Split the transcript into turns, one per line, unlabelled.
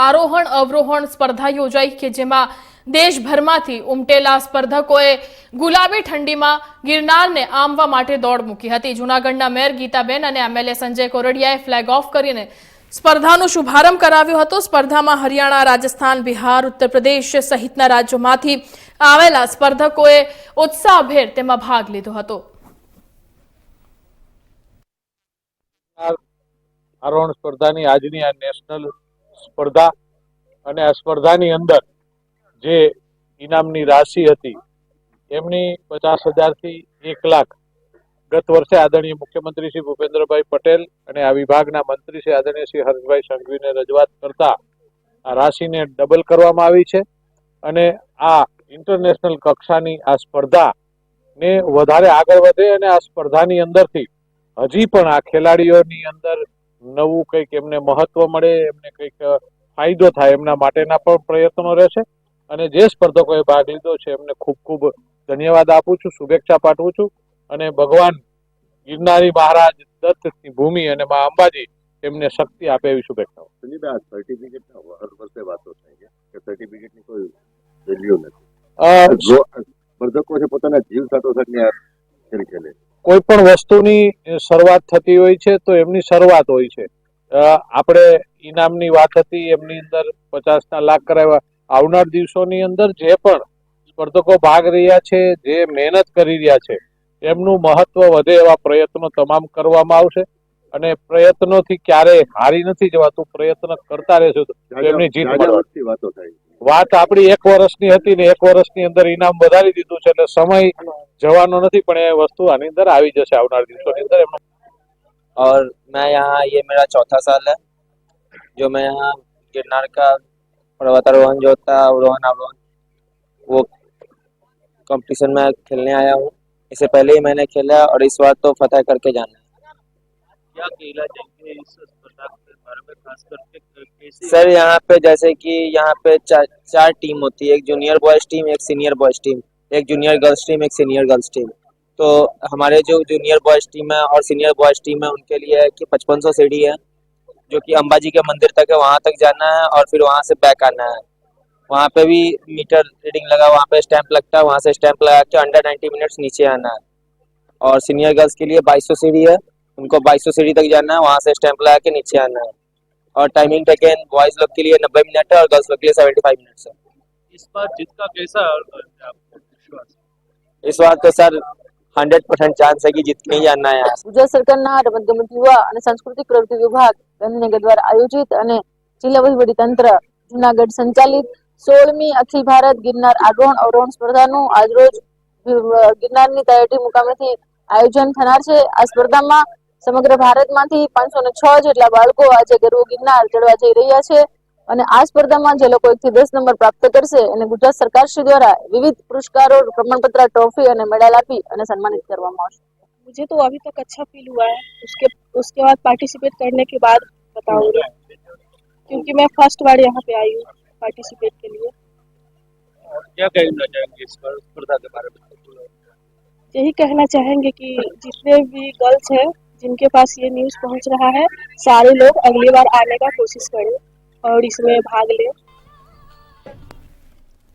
આરોહણ, અવરોહણ સ્પર્ધા યોજાઈ કે જેમાં દેશભરમાંથી ઉમટેલા સ્પર્ધકોએ ગુલાબી ઠંડીમાં ગિરનારને આમવા માટે દોડ મૂકી હતી. જૂનાગઢના મેયર ગીતાબેન અને એમએલએ સંજય કોરડિયાએ ફ્લેગ ઓફ કરીને સ્પર્ધાનો શુભારંભ કરાવ્યો હતો. સ્પર્ધામાં હરિયાણા, રાજસ્થાન, બિહાર ઉત્તર પ્રદેશ સહિતના રાજ્યોમાંથી આવેલા સ્પર્ધકોએ ઉત્સાહભેર તેમાં ભાગ લીધો હતો.
આરોહણ સ્પર્ધાની આજની આ નેશનલ સ્પર્ધા અને આ સ્પર્ધાની અંદર જે ઇનામની રાશિ હતી, એમની પચાસ હજારથી એક લાખ. ગત વર્ષે આદરણીય મુખ્યમંત્રી શ્રી ભૂપેન્દ્રભાઈ પટેલ અને આ વિભાગના મંત્રી શ્રી આદરણીય શ્રી હર્ષભાઈ સંઘવીને રજૂઆત કરતા આ રાશિને ડબલ કરવામાં આવી છે અને આ ઇન્ટરનેશનલ કક્ષાની આ સ્પર્ધા ને વધારે આગળ વધે અને આ સ્પર્ધાની અંદરથી હજી પણ આ ખેલાડીઓની અંદર નવું કંઈક એમને મહત્વ મળે એમને કંઈક ફાયદો થાય એમના માટેના પણ પ્રયત્નો રહેશે. અને જે સ્પર્ધકોએ ભાગ લીધો છે એમને ખૂબ ખૂબ ધન્યવાદ આપું છું શુભેચ્છા પાઠવું છું. અને ભગવાન ગિરનારી મહારાજ દત્તની ભૂમિ અને મા અંબાજી એમને શક્તિ આપે એવી શુભેચ્છાઓ.
સંજીભાઈ સર્ટિફિકેટના હર વર્ષે વાતો થાય છે કે સર્ટિફિકેટની કોઈ વેલ્યુ નથી. જો સ્પર્ધકો છે પોતાના જીવ સાથોસાથની આ ખેલ ખેલે
કોઈ પણ વસ્તુની શરૂઆત થતી હોય છે તો એમની શરૂઆત હોય છે. આપણે ઇનામની વાત હતી એમની અંદર પચાસના લાખ કરાવ્યા. આવનાર દિવસોની અંદર જે પણ સ્પર્ધકો ભાગ રહ્યા છે જે મહેનત કરી રહ્યા છે એમનું મહત્વ વધે એવા પ્રયત્નો તમામ કરવામાં આવશે. અને પ્રયત્નોથી ક્યારેય હારી નથી જવાતું પ્રયત્ન કરતા રહેશું તો એમની જીત
વાતો થાય
વાત આપણી એક વર્ષની હતી ને એક વર્ષની અંદર ઇનામ વધારી દીધું છે એટલે સમય જવાનો નથી પણ એ વસ્તુ આની અંદર આવી જશે આવનાર દિવસોની અંદર એમનું
और मैं यहाँ ये मेरा चौथा साल है जो मैं यहाँ गिरनार का पर्वतारोहण जो होता है अवरोहण अवरोहण वो कंपटीशन में खेलने आया हूँ इससे पहले ही मैंने खेला और इस बार तो फतह करके जाना है
क्या कहना चाहेंगे इस स्पर्धा
सर यहाँ पे जैसे कि यहाँ पे चार चार टीम होती है। एक जूनियर बॉयज़ टीम एक सीनियर बॉयज़ टीम एक जूनियर गर्ल्स टीम एक सीनियर गर्ल्स टीम तो हमारे जो जूनियर बॉयज़ टीम है और सीनियर बॉयज़ टीम है उनके लिए है कि पचपन सौ सीढ़ी है जो कि अंबाजी के मंदिर तक है वहाँ तक जाना है और फिर वहाँ से बैक आना है। वहाँ पे भी मीटर रीडिंग लगा वहाँ पे स्टैंप लगता है वहाँ से स्टैंप लगा के अंडर नाइन्टी मिनट्स नीचे आना है। और सीनियर गर्ल्स के लिए बाईस सौ सीढ़ी है उनको बाईस सौ सीढ़ी तक जाना है वहाँ से स्टैंप लगा के नीचे आना है और टाइमिंग टेकन बॉयज लोग के लिए नब्बे मिनट है और गर्ल्स लोग के लिए सेवेंटी फाइव मिनट्स है
इस बार जीत का कैसा है आपको विश्वास
इस बार तो सर हंड्रेड परसेंट चांस है कि जीत के ही जाना है यहाँ से।
ગુજરાત સરકારના રમતગમત યુવા અને સાંસ્કૃતિક પ્રવૃત્તિ વિભાગ ગાંધીનગર દ્વારા આયોજિત અને જિલ્લા વહીવટી તંત્ર જુનાગઢ સંચાલિત સોળમી અખિલ ભારત ગિરનાર આરોહણ અવરોહણ સ્પર્ધાનું આજરોજ અ, ગિરનારની તળેટી મુકામેથી આયોજન થનાર છે આ સ્પર્ધામાં સમગ્ર ભારતમાંથી પાંચસો ને છ જેટલા બાળકો આજે ગરવો ગિરનાર ચડવા જઈ રહ્યા છે અને આ સ્પર્ધામાં જે લોકો એક થી દસ નંબર પ્રાપ્ત કરશે એને ગુજરાત સરકારશ્રી દ્વારા વિવિધ પુરસ્કારો પ્રમાણપત્ર ટ્રોફી અને મેડલ આપી અને સન્માનિત કરવામાં આવશે
मुझे तो अभी तक अच्छा फील हुआ है उसके उसके बाद पार्टिसिपेट करने के बाद बताऊंगी क्योंकि मैं फर्स्ट बार यहाँ पे आई हूँ पार्टिसिपेट के लिए
और क्या कहना चाहेंगे इस स्पर- स्पर्धा के बारे में
यही कहना चाहेंगे कि जितने भी गर्ल्स हैं जिनके पास ये न्यूज़ पहुँच रहा है सारे लोग अगली बार आने का कोशिश करें और इसमें भाग लें